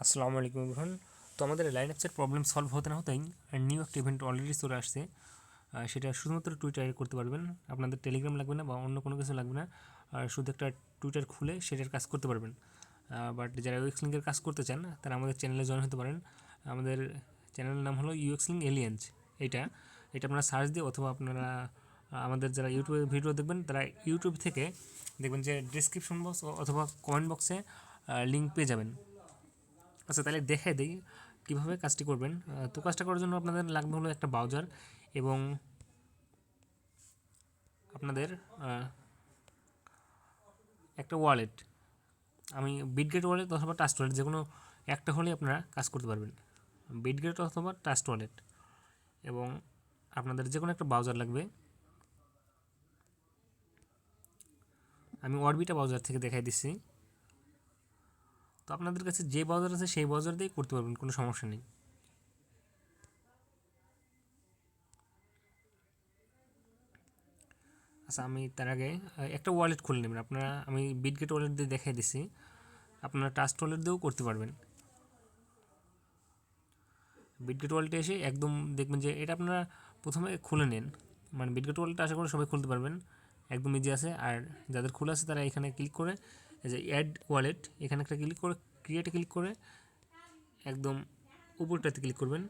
আসসালামু আলাইকুম ইরফান তো আমাদের লাইন অ্যাপসের প্রবলেম সলভ হতে না হতেই নিউ একটা ইভেন্ট অলরেডি চলে আসছে। সেটা শুধুমাত্র টুইটারে করতে পারবেন। আপনাদের টেলিগ্রাম লাগবে না বা অন্য কোনো কিছু লাগবে না। আর শুধু একটা টুইটার খুলে সেটার কাজ করতে পারবেন। বাট যারা ইউএক্স লিঙ্কের কাজ করতে চান, তারা আমাদের চ্যানেলে জয়েন হতে পারেন। আমাদের চ্যানেলের নাম হলো ইউএক্স লিঙ্ক এলিয়েন্স এটা এটা আপনারা সার্চ দিয়ে অথবা আপনারা আমাদের যারা ইউটিউবে ভিডিও দেখবেন, তারা ইউটিউব থেকে দেখবেন যে ডিসক্রিপশন বক্স অথবা কমেন্ট বক্সে লিঙ্ক পেয়ে যাবেন। আচ্ছা তাহলে দেখে দিই কীভাবে কাজটি করবেন। তো কাজটা করার জন্য আপনাদের লাগবে হলো একটা ব্রাউজার এবং আপনাদের একটা ওয়ালেট। আমি বিটগেট ওয়ালেট অথবা টাস্ট ওয়ালেট যে কোনো একটা হলেই আপনারা কাজ করতে পারবেন। বিটগেট অথবা টাস্ট ওয়ালেট এবং আপনাদের যে কোনো একটা ব্রাউজার লাগবে। আমি অরবিটা ব্রাউজার থেকে দেখাই দিচ্ছি। আপনাদের কাছে যে ব্রাউজার আছে সেই ব্রাউজার দিয়েই করতে পারবেন, কোনো সমস্যা নেই। আচ্ছা আমি তার আগে একটা ওয়ালেট খুলে নেবেন। আপনারা, আমি বিটগেট ওয়ালেট দিয়ে দেখাই দিছি। আপনারা টাস্ট ওয়ালেট দিয়েও করতে পারবেন। বিটগেট ওয়ালেটে এসে একদম দেখবেন যে এটা আপনারা প্রথমে খুলে নেন। মানে বিটগেট ওয়ালেট আশা করি সবাই খুলতে পারবেন। একদম ইজি আছে। আর যাদের খোলা আছে তারা এখানে ক্লিক করে যে অ্যাড ওয়ালেট এখানে একটা ক্লিক করে ক্রিয়েটে ক্লিক করে একদম উপরটাতে ক্লিক করবেন।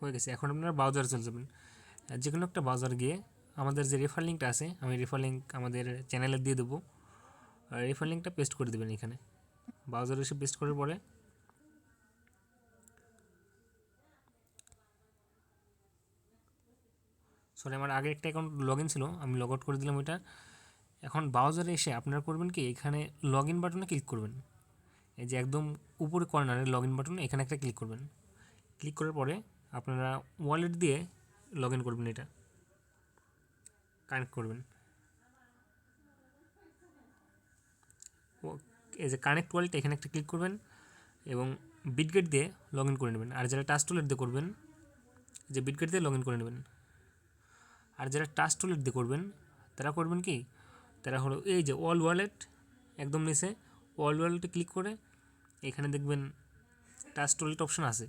হয়ে গেছে, এখন আপনারা ব্রাউজারে চলে যাবেন। যে কোনো একটা ব্রাউজার গিয়ে আমাদের যে রেফার লিঙ্কটা আছে, আমি রেফার লিঙ্ক আমাদের চ্যানেলে দিয়ে দেবো। রেফার লিঙ্কটা পেস্ট করে দেবেন এখানে। ব্রাউজারে এসে পেস্ট করার পরে সরি আমার আগে একটা অ্যাকাউন্ট লগ ইন ছিল, আমি লগ আউট করে দিলাম ওইটা। এখন ব্রাউজারে এসে আপনারা করবেন কি, এখানে লগ ইন বাটনে ক্লিক করবেন। এই যে একদম উপরে কর্নারে লগ ইন বাটন এখানে একটা ক্লিক করবেন। ক্লিক করার পরে আপনারা ওয়ালেট দিয়ে লগ ইন করবেন এটা। কানেক্ট করবেন। এই যে কানেক্ট ওয়ালেট এখানে একটা ক্লিক করবেন এবং বিটগেট দিয়ে লগ ইন করে নেবেন। আর যারা টাচ টুলেট দিয়ে করবেন, যে বিটগেট দিয়ে লগ ইন করে নেবেন। আর যারা টাচ ওয়ালেট দিয়ে করবেন, তারা করবেন কি তারা হলো, এই যে অল ওয়ালেট একদম নিচে অল ওয়ালেটে ক্লিক করে এখানে দেখবেন টাচ ওয়ালেট অপশন আছে।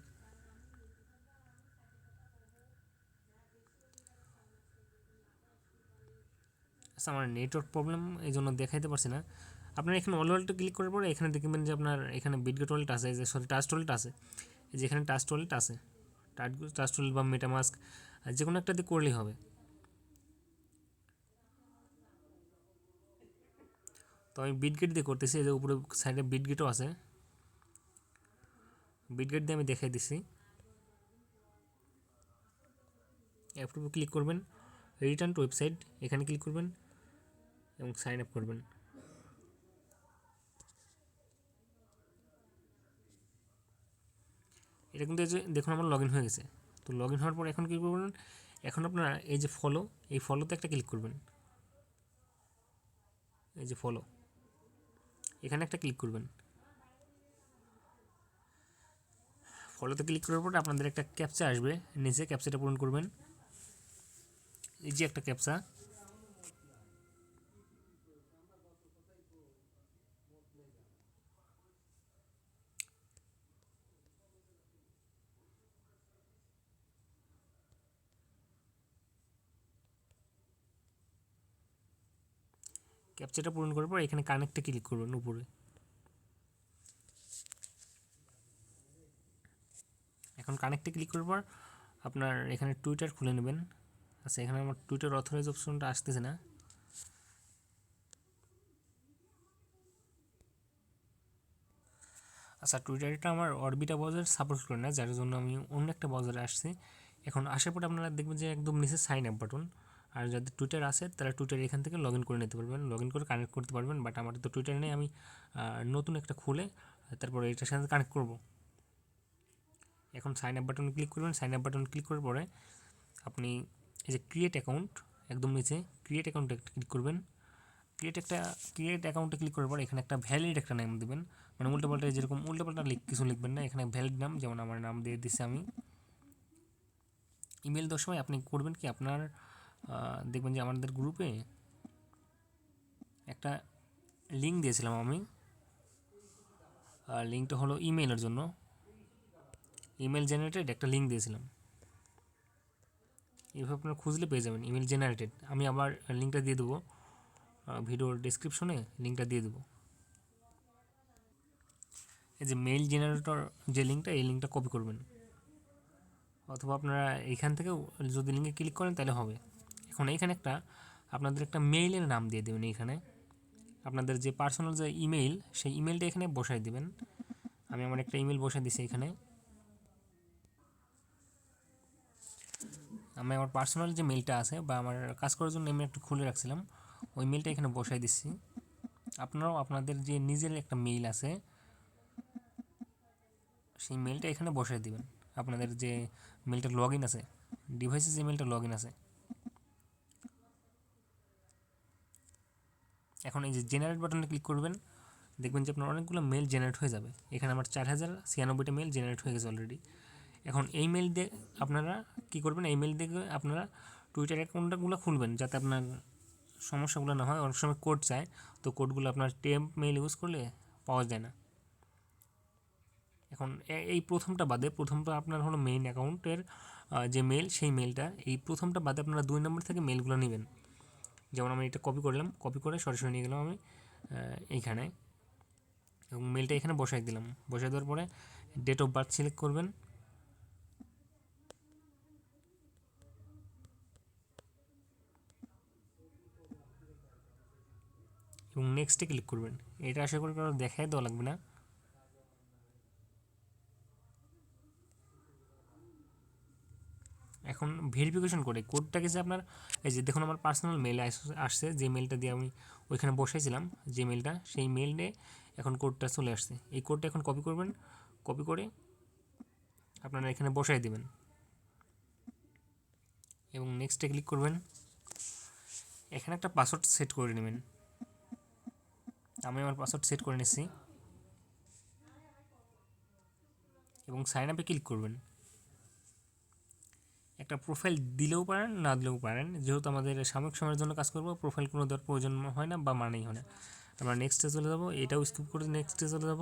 আচ্ছা আমার নেটওয়ার্ক প্রবলেম এই জন্য দেখাইতে পারছি না। আপনার এখানে অল ওয়ালেটে ক্লিক করার পরে এখানে দেখবেন যে আপনার এখানে বিটগেট ওয়ালেট আছে যে সরি টাচ ওয়ালেট আছে। এই যে এখানে টাস্ট ওয়ালেট আছে টাস্ট ওয়ালেট বা মেটামাস্ক যে কোনো একটা দিয়ে করলেই হবে। তো আমি বিটগেট দিয়ে করতেছি, এই যে উপরে সাইডে বিটগেটও আছে। বিটগেট দিয়ে আমি দেখাই দিছি। অ্যাপের উপর ক্লিক করবেন রিটার্ন টু ওয়েবসাইট এখানে ক্লিক করবেন এবং সাইন আপ করবেন। এটা কিন্তু এই যে দেখুন আমার লগ হয়ে গেছে। তো লগ হওয়ার পর এখন কী করবেন? এখন আপনারা এই যে ফলো এই ফলোতে একটা ক্লিক করবেন। এই যে ফলো এখানে একটা ক্লিক করবেন। ফলোতে ক্লিক করার পর আপনাদের একটা ক্যাপচা আসবে। নিচে ক্যাপচাটা পূরণ করবেন। এই যে একটা ক্যাপচা ক্যাপচাটা পূরণ করার পর এখানে কানেক্টে ক্লিক করবেন উপরে। এখন কানেক্টে ক্লিক করার পর আপনার এখানে টুইটার খুলে নেবেন। আচ্ছা এখানে আমার টুইটার অথরাইজ অপশনটা আসতেছে না। আচ্ছা টুইটারটা আমার অরবিটা ব্রাউজার সাপোর্ট করে না যার জন্য আমি অন্য একটা ব্রাউজারে আসছি। এখন আসার পরে আপনারা দেখবেন যে একদম নিচে সাইন আপ বাটন আর যাদের টুইটার আছে তারা টুইটার এখান থেকে লগ ইন করে নিতে পারবেন। লগ ইন করে কানেক্ট করতে পারবেন বাট আমার তো টুইটার নেই। আমি নতুন একটা খুলে, তারপরে এটার সাথে কানেক্ট করব। এখন সাইন আপ বাটন ক্লিক করবেন। সাইন আপ বাটন ক্লিক করার পরে আপনি এই যে ক্রিয়েট অ্যাকাউন্ট একদম নিচে ক্রিয়েট অ্যাকাউন্টে একটা ক্লিক করবেন। ক্রিয়েট একটা ক্রিয়েট অ্যাকাউন্টে ক্লিক করার পর এখানে একটা ভ্যালিড একটা নাম দেবেন। মানে উল্টোপাল্টা যেরকম উল্টোপাল্টা লিখ কিছু লিখবেন না। এখানে ভ্যালিড নাম, যেমন আমার নাম দিয়ে দিচ্ছি আমি। ইমেল দেওয়ার সময় আপনি করবেন কি? আপনার দেখবেন যে আমাদের গ্রুপে একটা লিঙ্ক দিয়েছিলাম আমি। আর লিঙ্কটা হলো ইমেইলের জন্য। ইমেল জেনারেটেড একটা লিঙ্ক দিয়েছিলাম। এভাবে আপনারা খুঁজলে পেয়ে যাবেন ইমেল জেনারেটেড আমি আবার লিঙ্কটা দিয়ে দেবো। ভিডিওর ডিসক্রিপশনে লিঙ্কটা দিয়ে দেবো। এই যে মেইল জেনারেটর যে লিঙ্কটা এই লিঙ্কটা কপি করবেন। অথবা আপনারা এইখান থেকেও যদি লিঙ্কে ক্লিক করেন তাহলে হবে। এখন এইখানে একটা, আপনাদের একটা মেইলের নাম দিয়ে দেবেন এখানে আপনাদের যে পার্সোনাল যে ইমেইল সেই ইমেলটা এখানে বসাই দেবেন। আমি আমার একটা ইমেল বসাই দিছি এখানে আমি আমার পার্সোনাল যে মেলটা আছে বা আমার কাজ করার জন্য আমি একটু খুলে রাখছিলাম, ওই মেলটা এখানে বসাই দিচ্ছি আপনারাও আপনাদের যে নিজের একটা মেইল আছে, সেই মেলটা এখানে বসাই দিবেন। আপনাদের যে মেলটা লগ ইন আছে ডিভাইসে যে মেলটা লগ ইন আছে। এখন এই যে জেনারেট বাটনে ক্লিক করবেন, দেখবেন যে আপনার অনেকগুলো মেল জেনারেট হয়ে যাবে। এখানে আমার চার হাজার ছিয়ানব্বইটা মেল জেনারেট হয়ে গেছে অলরেডি এখন এই মেল দিয়ে আপনারা কী করবেন, এই মেল দিয়ে আপনারা টুইটার অ্যাকাউন্টগুলো খুলবেন, যাতে আপনার সমস্যাগুলো না হয়। অনেক সময় কোড চায়, তো কোডগুলো আপনার টেম্প মেল ইউজ করলে পাওয়া যায় না। এখন এই প্রথমটা বাদে, প্রথমটা আপনার হলো মেইন অ্যাকাউন্টের যে মেল সেই মেলটা এই প্রথমটা বাদে আপনারা দুই নম্বর থেকে মেলগুলো নেবেন। যেমন আমি এটা কপি করলাম কপি করে সরাসরি নিয়ে গেলাম আমি এইখানে। এবং মেলটা এখানে বসাই দিলাম। বসাই দেওয়ার পরে ডেট অফ বার্থ সিলেক্ট করবেন। এবং নেক্সটে ক্লিক করবেন। এটা আশা করি কারও দেখাই দেওয়া লাগবে না। এখন ভেরিফিকেশন করে কোডটাকে যে আপনার, এই যে দেখুন আমার পার্সোনাল মেল আসছে, যে মেলটা দিয়ে আমি ওইখানে বসাইছিলাম, যে মেলটা সেই মেলে এখন কোডটা চলে আসছে। এই কোডটা এখন কপি করবেন কপি করে আপনারা এখানে বসাই দেবেন। এবং নেক্সটে ক্লিক করবেন, এখানে একটা পাসওয়ার্ড সেট করে নেবেন। আমি আমার পাসওয়ার্ড সেট করে নিচ্ছি এবং সাইন আপে ক্লিক করবেন। একটা প্রোফাইল দিলেও পারেন, না দিলেও পারেন। যেহেতু আমাদের সাময়িক সময়ের জন্য কাজ করব প্রোফাইল কোনো দেওয়ার প্রয়োজন হয় না বা মানেই হয় না। আমরা নেক্সটে চলে যাব, এটাও স্কিপ করে নেক্সটে চলে যাব।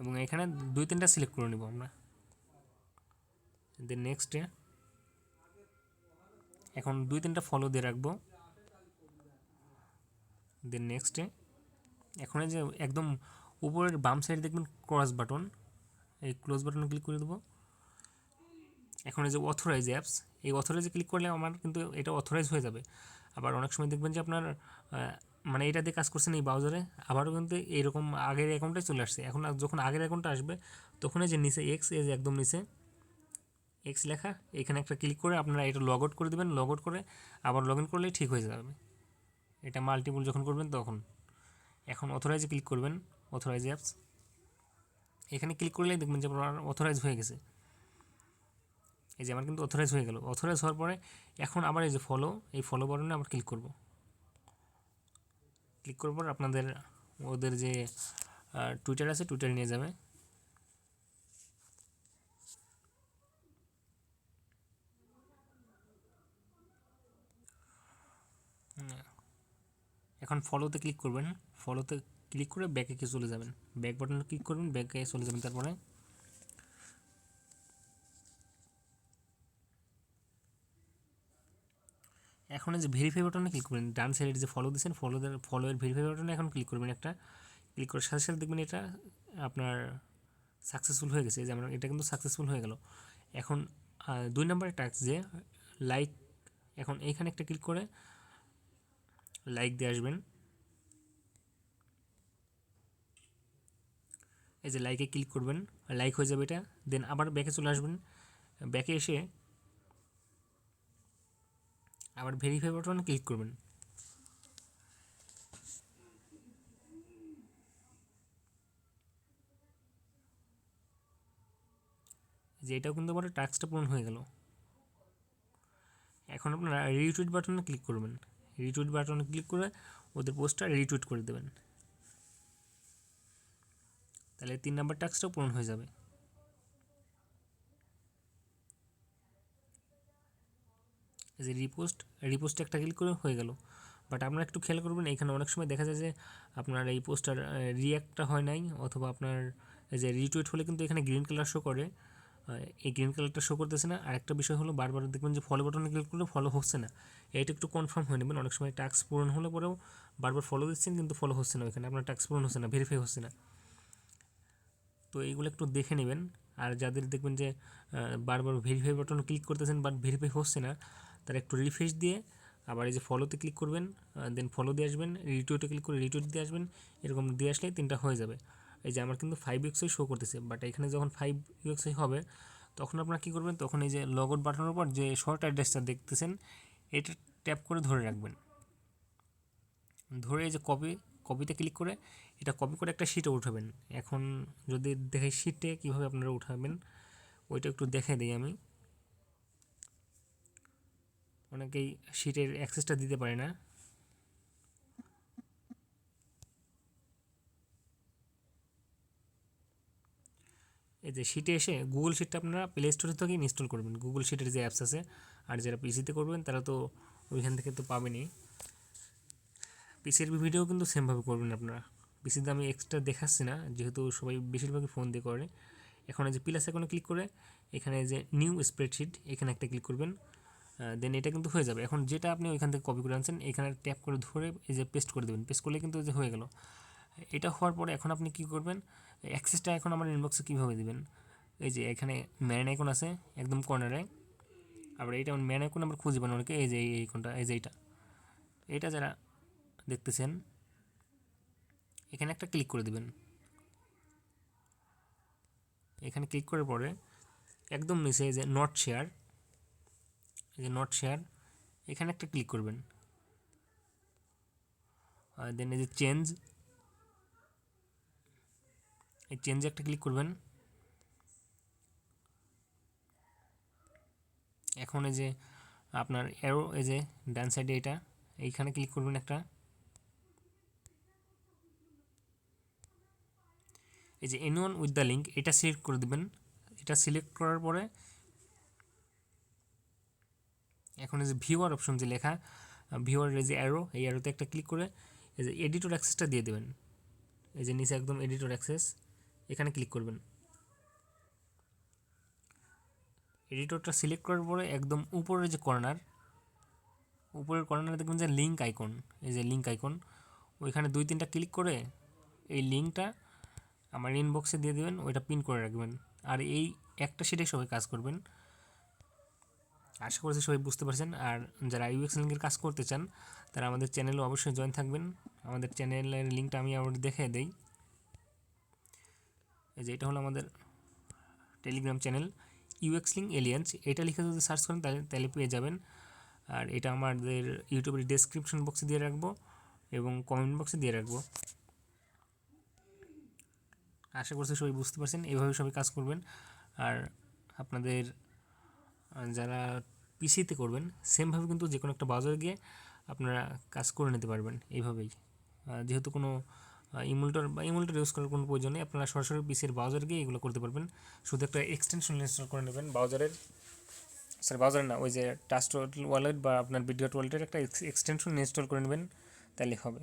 এবং এখানে দুই তিনটা সিলেক্ট করে নেব আমরা। দেন নেক্সটে এখন দুই তিনটা ফলো দিয়ে রাখব। দেন নেক্সটে এখন যে একদম উপরের বাম সাইডে দেখবেন ক্রস বাটন এই ক্লোজ বাটনে ক্লিক করে দেবো। এখন যে অথরাইজ অ্যাপস এই অথরাইজে ক্লিক করলে আমার কিন্তু এটা অথরাইজ হয়ে যাবে। আবার অনেক সময় দেখবেন যে আপনার মানে এটা দিয়ে কাজ করছেন এই ব্রাউজারে আবারও কিন্তু এইরকম আগের অ্যাকাউন্টে চলে আসছে। এখন যখন আগের অ্যাকাউন্টটা আসবে, তখন যে নিচে এক্স যে একদম নিচে এক্স লেখা, এখানে একটা ক্লিক করে আপনারা এটা লগ আউট করে দেবেন। লগ আউট করে আবার লগ ইন করলেই ঠিক হয়ে যাবে। এটা মাল্টিপুল যখন করবেন তখন। এখন অথরাইজে ক্লিক করবেন অথরাইজ অ্যাপস এখানে ক্লিক করলেই দেখবেন যে আপনার অথরাইজ হয়ে গেছে। এই যে আমার কিন্তু অথরাইজ হয়ে গেল। অথরাইজ হওয়ার পরে এখন আবার এই যে ফলো এই ফলো বাটনে আবার ক্লিক করব। ক্লিক করার পর আপনাদের ওদের যে টুইটার আছে টুইটার নিয়ে যাবে। এখন ফলোতে ক্লিক করবেন। ফলোতে ক্লিক করে ব্যাকে চলে যাবেন। ব্যাক বাটনে ক্লিক করবেন ব্যাকে চলে যাবেন। তারপরে এখন যে ভেরিফাই বাটনে ক্লিক করবেন, ডান সাইডে যে ফলো দিয়েছেন ফলো ফলো এর ভেরিফাই বাটনে এখন ক্লিক করবেন একটা ক্লিক করার সাথে সাথে দেখবেন এটা আপনার সাকসেসফুল হয়ে গেছে। যে আমরা, এটা কিন্তু সাকসেসফুল হয়ে গেল। এখন দুই নম্বরে টাস্ক যে লাইক এখন এইখানে একটা ক্লিক করে লাইক দিয়ে আসবেন। এই যে লাইকে ক্লিক করবেন লাইক হয়ে যাবে এটা দেন আবার ব্যাকে চলে আসবেন। ব্যাকে এসে আবার ভেরিফাই বাটনে ক্লিক করবেন। যে এটাও কিন্তু আবার টাস্কটা পূরণ হয়ে গেল। এখন আপনারা রিটুইট বাটনে ক্লিক করবেন। রিটুইট বাটনে ক্লিক করে ওদের পোস্টটা রিটুইট করে দেবেন। তাহলে তিন নাম্বার টাস্কটাও পূরণ হয়ে যাবে। যে রিপোস্ট রিপোস্ট একটা ক্লিক করে হয়ে গেল। বাট আপনারা একটু খেয়াল করবেন, এখানে অনেক সময় দেখা যায় যে আপনার এই পোস্টার রিয়াক্টটা হয় নাই, অথবা আপনার যে রিটুইট হলে কিন্তু এখানে গ্রিন কালার শো করে। এই গ্রিন কালারটা শো করতেছে না। আরেকটা বিষয় হলো, বারবার দেখবেন যে ফলো বাটনে ক্লিক করলে ফলো হচ্ছে না। এটা একটু কনফার্ম হয়ে নেবেন। অনেক সময় টাস্ক পূরণ হলে পরেও বারবার ফলো দিচ্ছেন, কিন্তু ফলো হচ্ছে না ওইখানে। আপনার টাস্ক পূরণ হচ্ছে না ভেরিফাই হচ্ছে না। তো এইগুলো একটু দেখে নেবেন। আর যাদের দেখবেন যে বারবার ভেরিফাই বাটনে ক্লিক করতেছেন বাট ভেরিফাই হচ্ছে না তারা একটু রিফ্রেশ দিয়ে আবার এই যে ফলোতে ক্লিক করবেন দেন ফলো দিয়ে আসবেন রিটুইটে ক্লিক করে রিটুইট দিয়ে আসবেন, এরকম দিয়ে আসলে তিনটা হয়ে যাবে। এই যে আমার কিন্তু ফাইভ ইউক্সই শো করতেছে বাট এখানে যখন ফাইভ ইউক্সই হবে, তখন আপনারা কী করবেন, তখন এই যে লগআউট বাটনের উপর যে শর্ট অ্যাড্রেসটা দেখতেছেন, এটা ট্যাপ করে ধরে রাখবেন। ধরে এই যে কপি কপিতে ক্লিক করে এটা কপি করে একটা শিটে উঠাবেন। এখন যদি দেখে শিটে কীভাবে আপনারা উঠাবেন, ওইটা একটু দেখে দিই আমি। অনেকেই শিটের অ্যাক্সেসটা দিতে পারে না। এই যে শিটে এসে গুগল শিটটা আপনারা প্লে স্টোর থেকেই ইনস্টল করবেন। গুগল শিটের যে অ্যাপস আছে, আর যারা পিসিতে করবেন, তারা তো ওইখান থেকে তো পাবেনই। পিসির ভিডিও কিন্তু সেমভাবে করবেন আপনারা। পিসিতে আমি এক্সট্রা দেখাচ্ছি না, যেহেতু সবাই বেশিরভাগই ফোন দিয়ে করে। এখন যে প্লাস এখানে ক্লিক করে, এখানে যে নিউ স্প্রেডশিট এখানে একটা ক্লিক করবেন। দেন এটা কিন্তু হয়ে যাবে। এখন যেটা আপনি ওইখান থেকে কপি করে আনছেন, এখানে ট্যাপ করে ধরে এই যে পেস্ট করে দেবেন। পেস্ট করলে কিন্তু যে হয়ে গেল। এটা হওয়ার পরে এখন আপনি কী করবেন অ্যাক্সেসটা এখন আমার ইনবক্সে কীভাবে দিবেন? এই যে এখানে ম্যান আইকন আছে, একদম কর্নারে আবার এইটা ম্যান আইকন আমরা খুঁজে পান অনেকে, এই যে এই আইকনটা এই যে এইটা। এটা যারা দেখতেছেন, এখানে একটা ক্লিক করে দেবেন। এখানে ক্লিক করার পরে একদম নিচে যে নট শেয়ার যে নট শেয়ার এখানে একটা ক্লিক করবেন। আর দেন এই যে চেঞ্জ এই চেঞ্জে একটা ক্লিক করবেন। এখন এই যে আপনার অ্যারো এই যে ডান সাইডে এটা, এইখানে ক্লিক করবেন একটা। এই যে anyone with the link এটা সিলেক্ট করে দেবেন। এটা সিলেক্ট করার পরে এখন এই যে ভিউয়ার অপশন যে লেখা ভিউয়ার এই যে অ্যারো এই অ্যারোতে একটা ক্লিক করে এই যে এডিটর অ্যাক্সেসটা দিয়ে দেবেন। এই যে নিচে একদম এডিটর অ্যাক্সেস এখানে ক্লিক করবেন। এডিটরটা সিলেক্ট করার পরে একদম উপরের যে কর্নার উপরের কর্নারে দেখবেন যে লিঙ্ক আইকন এই যে লিঙ্ক আইকন ওইখানে দুই তিনটা ক্লিক করে এই লিঙ্কটা আমার ইনবক্সে দিয়ে দেবেন, ওইটা পিন করে রাখবেন। আর এই একটা সেটাই সবাই কাজ করবেন। আশা করছি সবাই বুঝতে পারছেন। আর যারা ইউএক্স লিঙ্কের কাজ করতে চান, তারা আমাদের চ্যানেলে অবশ্যই জয়েন থাকবেন। আমাদের চ্যানেলের লিঙ্কটা আমি আবার দেখে দেই। এই যে এটা হলো আমাদের Telegram channel UX link aliens এটা লিখে যদি সার্চ করেন, তাহলে তাহলে পেয়ে যাবেন। আর এটা আমাদের ইউটিউবের ডেসক্রিপশন বক্সে দিয়ে রাখব এবং কমেন্ট বক্সে দিয়ে রাখব। আশা করছি সবাই বুঝতে পারছেন। এইভাবে সবাই কাজ করবেন। আর আপনাদের যারা পিসিতে করবেন সেমভাবে কিন্তু যে কোনো একটা বাজারে গিয়ে আপনারা কাজ করে নিতে পারবেন এইভাবেই। যেহেতু কোনো ইমুলটার বা ইমুলটার ইউজ করার কোনো প্রয়োজন নেই, আপনারা সরাসরি পিসির ব্রাউজারে গিয়ে এগুলো করতে পারবেন। শুধু একটা এক্সটেনশন ইনস্টল করে নেবেন ব্রাউজারের সরি ব্রাউজার না, ওই যে টাস্ট ওয়ালেট বা আপনার ভিডিও ওয়ালেটের একটা এক্সটেনশন ইনস্টল করে নেবেন, তাহলে হবে।